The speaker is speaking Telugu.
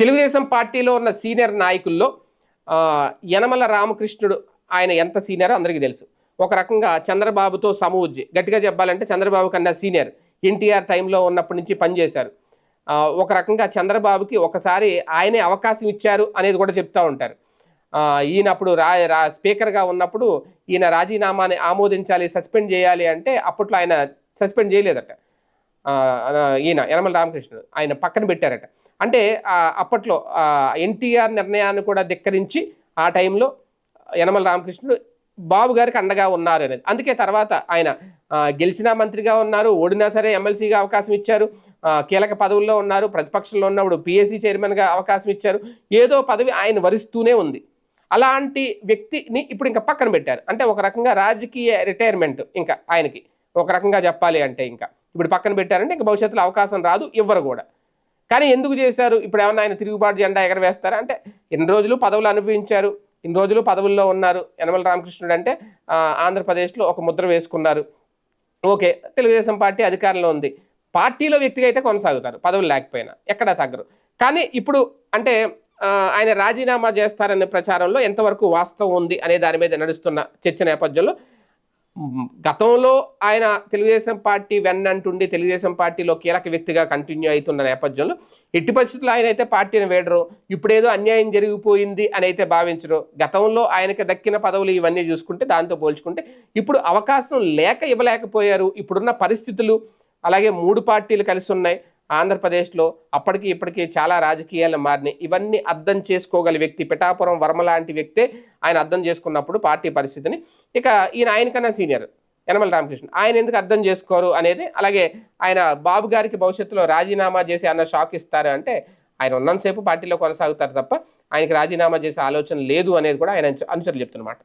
తెలుగుదేశం పార్టీలో ఉన్న సీనియర్ నాయకుల్లో యనమల రామకృష్ణుడు ఆయన ఎంత సీనియరో అందరికీ తెలుసు. ఒక రకంగా చంద్రబాబుతో సమూజ్జి గట్టిగా చెప్పాలంటే చంద్రబాబు కన్నా సీనియర్. ఎన్టీఆర్ టైంలో ఉన్నప్పటి నుంచి పనిచేశారు ఒక రకంగా చంద్రబాబుకి ఒకసారి ఆయనే అవకాశం ఇచ్చారు అనేది కూడా చెప్తూ ఉంటారు. ఈయన అప్పుడు రా రా స్పీకర్గా ఉన్నప్పుడు ఈయన రాజీనామాని ఆమోదించాలి సస్పెండ్ చేయాలి అంటే అప్పట్లో ఆయన సస్పెండ్ చేయలేదట. ఈయన యనమల రామకృష్ణుడు. ఆయన పక్కన పెట్టారట. అంటే అప్పట్లో ఎన్టీఆర్ నిర్ణయాన్ని కూడా ధిక్కరించి ఆ టైంలో యనమల రామకృష్ణుడు బాబు గారికి అండగా ఉన్నారు అనేది. అందుకే తర్వాత ఆయన గెలిచిన మంత్రిగా ఉన్నారు ఓడినా సరే ఎమ్మెల్సీగా అవకాశం ఇచ్చారు కీలక పదవుల్లో ఉన్నారు ప్రతిపక్షంలో ఉన్నప్పుడు పిఎస్సి చైర్మన్గా అవకాశం ఇచ్చారు ఏదో పదవి ఆయన వరిస్తూనే ఉంది. అలాంటి వ్యక్తిని ఇప్పుడు ఇంకా పక్కన పెట్టారు. అంటే ఒక రకంగా రాజకీయ రిటైర్మెంట్ ఇంకా ఆయనకి. ఒక రకంగా చెప్పాలి అంటే ఇంకా. ఇప్పుడు పక్కన పెట్టారంటే ఇంకా భవిష్యత్తులో అవకాశం రాదు ఇవ్వరు కూడా. కానీ ఎందుకు చేశారు? ఇప్పుడు ఏమన్నా ఆయన తిరుగుబాటు జెండా ఎగరవేస్తారా? అంటే ఎన్ని రోజులు పదవులు అనుభవించారు? ఇన్ని రోజులు పదవుల్లో ఉన్నారు. యనమల రామకృష్ణుడు అంటే ఆంధ్రప్రదేశ్లో ఒక ముద్ర వేసుకున్నారు. ఓకే తెలుగుదేశం పార్టీ అధికారంలో ఉంది. పార్టీలో వ్యక్తిగా అయితే కొనసాగుతారు పదవులు లేకపోయినా. ఎక్కడా తగ్గరు. కానీ ఇప్పుడు అంటే ఆయన రాజీనామా చేస్తారనే ప్రచారంలో ఎంతవరకు వాస్తవం ఉంది అనే దాని మీద నడుస్తున్న చర్చ నేపథ్యంలో గతంలో ఆయన తెలుగుదేశం పార్టీ వెన్నంటుండి తెలుగుదేశం పార్టీలో కీలక వ్యక్తిగా కంటిన్యూ అవుతున్న నేపథ్యంలో ఎట్టి పరిస్థితుల్లో ఆయన అయితే పార్టీని వేడరు ఇప్పుడేదో అన్యాయం జరిగిపోయింది అని అయితే భావించరు. గతంలో ఆయనకి దక్కిన పదవులు ఇవన్నీ చూసుకుంటే దాంతో పోల్చుకుంటే ఇప్పుడు అవకాశం లేక ఇవ్వలేకపోయారు. ఇప్పుడున్న పరిస్థితులు అలాగే మూడు పార్టీలు కలిసి ఉన్నాయి. ఆంధ్రప్రదేశ్లో అప్పటికి ఇప్పటికీ చాలా రాజకీయాలు మారినాయి. ఇవన్నీ అర్థం చేసుకోగల వ్యక్తి పిఠాపురం వర్మ లాంటి వ్యక్తే ఆయన అర్థం చేసుకున్నప్పుడు పార్టీ పరిస్థితిని. ఇక ఈయన ఆయనకన్నా సీనియర్ యనమల రామకృష్ణ. ఆయన ఎందుకు అర్థం చేసుకోరు అనేది అలాగే ఆయన బాబు గారికి భవిష్యత్తులో రాజీనామా చేసి అన్న షాక్ ఇస్తారు అంటే ఆయన ఉన్నంతసేపు పార్టీలో కొనసాగుతారు తప్ప ఆయనకి రాజీనామా చేసే ఆలోచన లేదు అనేది కూడా ఆయన అనుచరులు చెప్తున్నమాట.